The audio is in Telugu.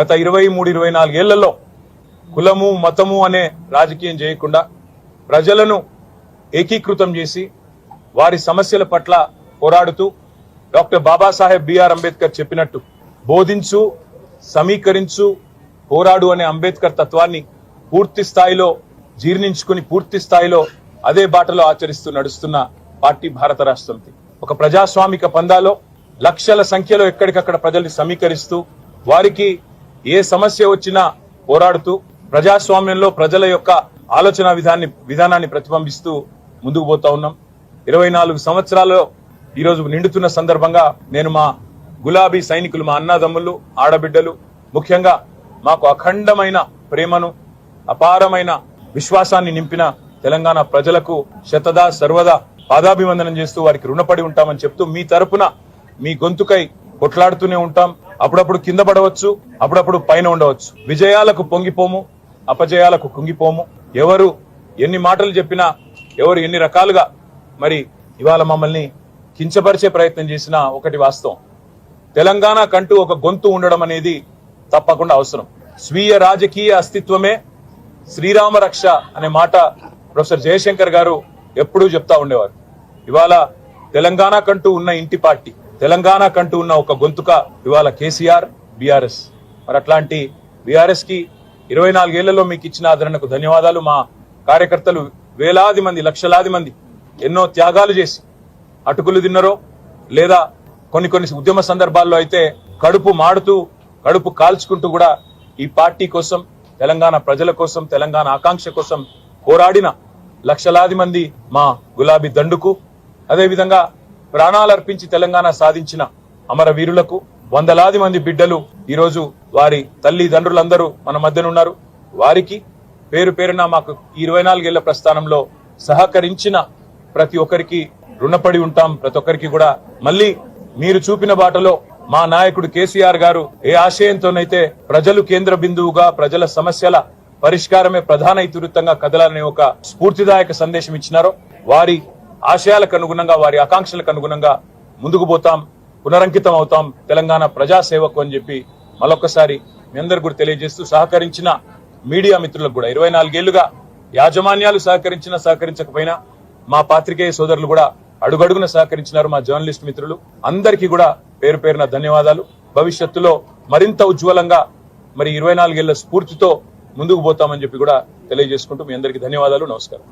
గత ఇరవై మూడు ఇరవై నాలుగేళ్ళలో కులము మతము అనే రాజకీయం చేయకుండా ప్రజలను ఏకీకృతం చేసి వారి సమస్యల పట్ల పోరాడుతూ డాక్టర్ బాబాసాహెబ్ బిఆర్ అంబేద్కర్ చెప్పినట్టు బోధించు సమీకరించు పోరాడు అనే అంబేద్కర్ తత్వాన్ని పూర్తి స్థాయిలో జీర్ణించుకుని పూర్తి స్థాయిలో అదే బాటలో ఆచరిస్తూ నడుస్తున్న పార్టీ భారత రాష్ట్రంది. ఒక ప్రజాస్వామిక పందాలో లక్షల సంఖ్యలో ఎక్కడికక్కడ ప్రజల్ని సమీకరిస్తూ వారికి ఏ సమస్య వచ్చినా పోరాడుతూ ప్రజాస్వామ్యంలో ప్రజల యొక్క ఆలోచన విధాన్ని విధానాన్ని ప్రతిబింబిస్తూ ముందుకు పోతా ఉన్నాం. ఇరవై నాలుగు సంవత్సరాల్లో ఈరోజు నిండుతున్న సందర్భంగా నేను మా గులాబీ సైనికులు మా అన్నదమ్ములు ఆడబిడ్డలు ముఖ్యంగా మాకు అఖండమైన ప్రేమను అపారమైన విశ్వాసాన్ని నింపిన తెలంగాణ ప్రజలకు శతదా సర్వదా పాదాభివందనం చేస్తూ వారికి రుణపడి ఉంటామని చెప్తూ మీ తరపున మీ గొంతుకై కొట్లాడుతూనే ఉంటాం. అప్పుడప్పుడు కింద పడవచ్చు అప్పుడప్పుడు పైన ఉండవచ్చు. విజయాలకు పొంగిపోము అపజయాలకు కుంగిపోము. ఎవరు ఎన్ని మాటలు చెప్పినా ఎవరు ఎన్ని రకాలుగా మరి ఇవాళ మమ్మల్ని కించపరిచే ప్రయత్నం చేసిన ఒకటి వాస్తవం. తెలంగాణ కంటూ ఒక గొంతు ఉండడం అనేది తప్పకుండా అవసరం. స్వీయ రాజకీయ అస్తిత్వమే శ్రీరామ రక్ష అనే మాట ప్రొఫెసర్ జయశంకర్ గారు ఎప్పుడూ చెప్తా ఉండేవారు. ఇవాళ తెలంగాణ కంటూ ఉన్న ఇంటి పార్టీ తెలంగాణ కంటూ ఉన్న ఒక గొంతుక ఇవాళ కేసీఆర్ బీఆర్ఎస్. మరి అట్లాంటి బీఆర్ఎస్కి ఇరవై నాలుగేళ్ళలో మీకు ఇచ్చిన ఆదరణకు ధన్యవాదాలు. మా కార్యకర్తలు వేలాది మంది లక్షలాది మంది ఎన్నో త్యాగాలు చేసి అటుకులు తిన్నరో లేదా కొన్ని కొన్ని ఉద్యమ సందర్భాల్లో అయితే కడుపు మాడుతూ కడుపు కాల్చుకుంటూ కూడా ఈ పార్టీ కోసం తెలంగాణ ప్రజల కోసం తెలంగాణ ఆకాంక్ష కోసం పోరాడిన లక్షలాది మంది మా గులాబీ దండుకు. అదేవిధంగా ప్రాణాలు అర్పించి తెలంగాణ సాధించిన అమరవీరులకు వందలాది మంది బిడ్డలు ఈరోజు వారి తల్లిదండ్రులందరూ మన మధ్యన ఉన్నారు వారికి పేరు పేరున మాకు ఇరవై నాలుగేళ్ళ ప్రస్థానంలో సహకరించిన ప్రతి ఒక్కరికి రుణపడి ఉంటాం. ప్రతి ఒక్కరికి కూడా మళ్ళీ మీరు చూపిన బాటలో మా నాయకుడు కేసీఆర్ గారు ఏ ఆశయంతోనైతే ప్రజలు కేంద్ర బిందువుగా ప్రజల సమస్యల పరిష్కారమే ప్రధాన ఇతివృత్తంగా కదలాలనే ఒక స్ఫూర్తిదాయక సందేశం ఇచ్చినారో వారి ఆశయాలకు అనుగుణంగా వారి ఆకాంక్షలకు అనుగుణంగా ముందుకు పోతాం పునరంకితం అవుతాం. తెలంగాణ ప్రజాసేవకు అని చెప్పి మరొకసారి మీ అందరు కూడా తెలియజేస్తూ సహకరించిన మీడియా మిత్రులకు కూడా ఇరవై నాలుగేళ్ళుగా యాజమాన్యాలు సహకరించినా సహకరించకపోయినా మా పాత్రికేయ సోదరులు కూడా అడుగడుగున సహకరించినారు మా జర్నలిస్ట్ మిత్రులు. అందరికీ కూడా పేరు పేరున ధన్యవాదాలు. భవిష్యత్తులో మరింత ఉజ్వలంగా మరి ఇరవై నాలుగేళ్ళ స్ఫూర్తితో ముందుకు పోతామని చెప్పి కూడా తెలియజేసుకుంటూ మీ అందరికీ ధన్యవాదాలు. నమస్కారం.